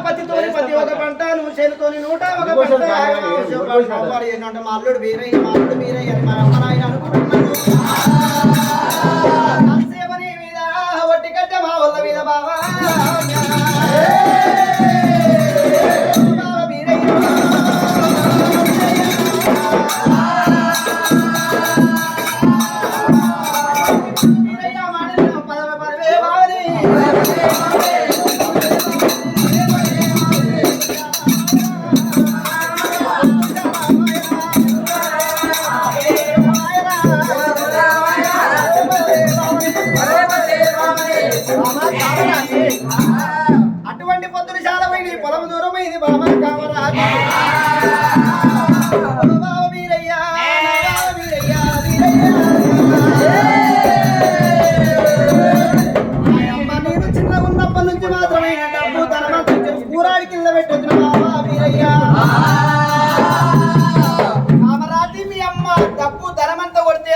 పత్తితోని పత్తి ఒక పంట నువ్వు చేనుతోని నూట ఒక పంట ఏంటంటే మా అల్లుడు వీరయ్య మా అల్లుడు వీరయ్య అని మా అమ్మ నాయన అనుకుంటున్నాను మీద ఒట్టి కట్టే మా వల్ల మీద బావ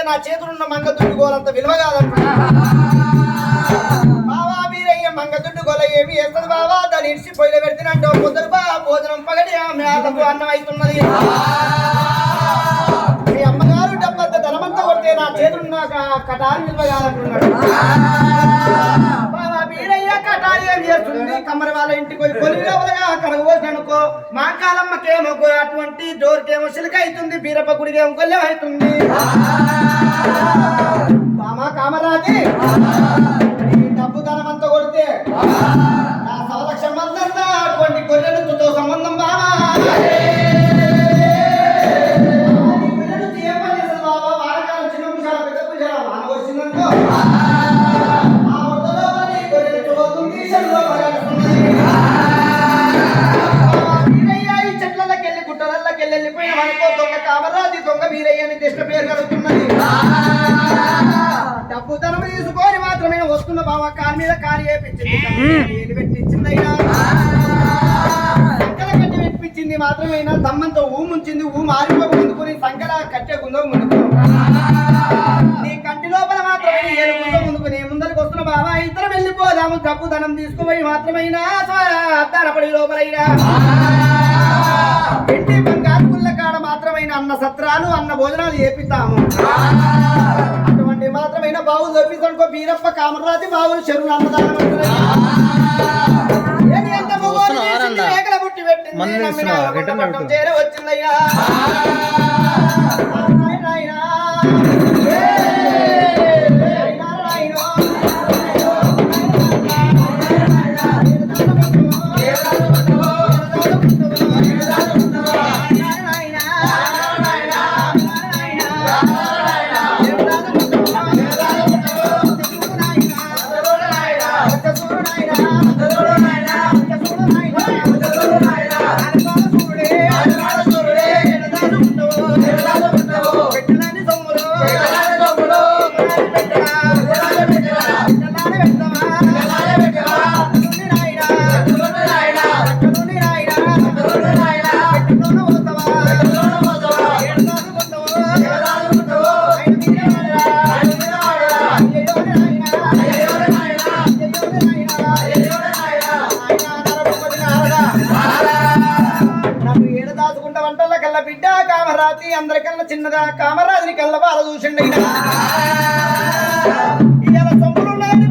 నా చేతులున్న మంగ దుడ్డుకోలంత విలువ కాదంటున్నా మీ ఆ అన్నం అవుతున్నది మీ అమ్మగారు డబ్బంత ధనమంతా కొడితే నా చేతులున్న క- కటారి నిల్వగాలనుకున్నాడు బావా వీరయ్య కటారి ఏం చేస్తుంది? కమ్మరి వాళ్ళ ఇంటికి పోయి కొలిగా కడగబోసి మా కాలమ్మకేమో అటువంటి డోర్కేమో సిలిక అవుతుంది బీరప్ప గుడికేమో కొల్లెం అవుతుంది. బామా కామరాజీ ఈ డబ్బు ధనమంతా కొడితే దిష్ట పేరు కలుగుతున్నది? డబ్బు ధనం తీసుకొని మాత్రమే వస్తున్న బావ కాలు మీద కాలు వేపించింది. ఏలు పెట్టించిందయ్యా సంకల కట్టి పెట్టించింది మాత్రమేనా దమ్మంతో ఊ ముంచింది ఊ మారిపోక ముందుకొని సంకల కట్టె గుందో ముందుకు. నీ కంటి లోపల మాత్రమే ఏలు గుందో ముందుకుని ముందరికి వస్తున్న బావ ఇద్దరం వెళ్ళిపోదాము డబ్బు ధనం తీసుకుపోయి మాత్రమైనా అద్దానపడి లోపలైనా. ఇంటి అన్న సత్రాలు అన్న భోజనాలు చేపిస్తాము. అటువంటి మాత్రమైన బావులు దొప్పికొనుకో బీరప్ప కామరాజు బావులు చెరువులు అన్నదానం పెట్టింది, పట్టం పెడుతు. చేర వచ్చిందయ్యా నన్ను ఏడ దాచుకుంటా వంటల కల్లా బిడ్డ కామరాతి అందరికల్లా చిన్నదా? కామరాజుని కల్లా బాల చూసిండి ఇవాళ సొమ్ములు ఉన్నాయని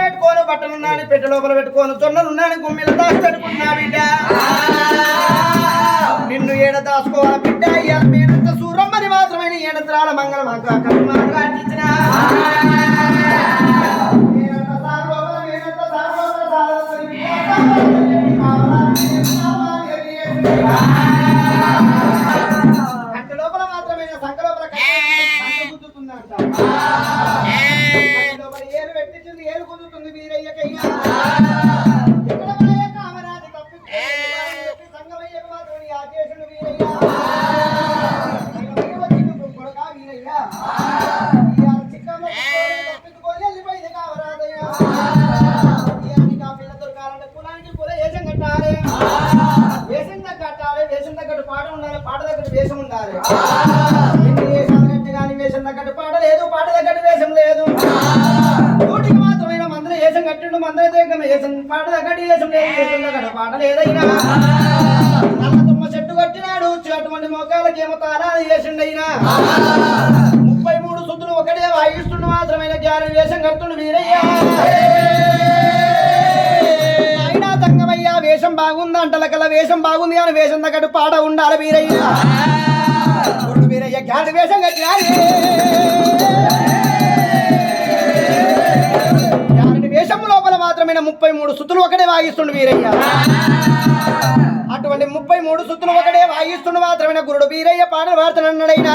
పెట్టుకోను బట్టలు ఉన్నాయని పెట్టె లోపల పెట్టుకోను జొన్నలు ఉన్నాయని దాచి పెట్టుకుంటున్నా బిడ్డ. నిన్ను ఏడ దాచుకోవాల బిడ్డ? ఇవాళ మేనంత సూరమ్మని మాత్రమే ఏడంతరాల మంగళ మాకు ఉండాలి ఎన్ని వేషాలు కట్టి కానీ వేషం తగ్గట్టు పాట లేదు పాట తగ్గట్టు వేషం లేదు. నూటికి మాత్రమైన మందర వేషం కట్టిండు మందర దగ్గర వేషం పాట దగ్గర వేషం లేదు వేషం దగ్గర పాట లేదైనా నల్ల తుమ్మ చెట్టు కొట్టినాడు అటువంటి మొక్కలకేమో తాళాలు వేసిండైనా ముప్పై మూడు సుద్దులు ఒకటే వాయిస్తుండు మాత్రమైన జ్ఞానం వేషం కడుతుండు వీరయ్యా. అయినా వేషం బాగుంది అంటలకల వేషం బాగుంది కానీ వేషం దగ్గర పాట ఉండాలి వీరయ్య. వేషం లోపల మాత్రమే ముప్పై మూడు సుత్తులు ఒకటే వాగిస్తుండు వీరయ్య అటువంటి ముప్పై మూడు సుత్తులు ఒకటే వాగిస్తుండు మాత్రమే గురుడు వీరయ్య పాటలు పాడుతున్నాడైనా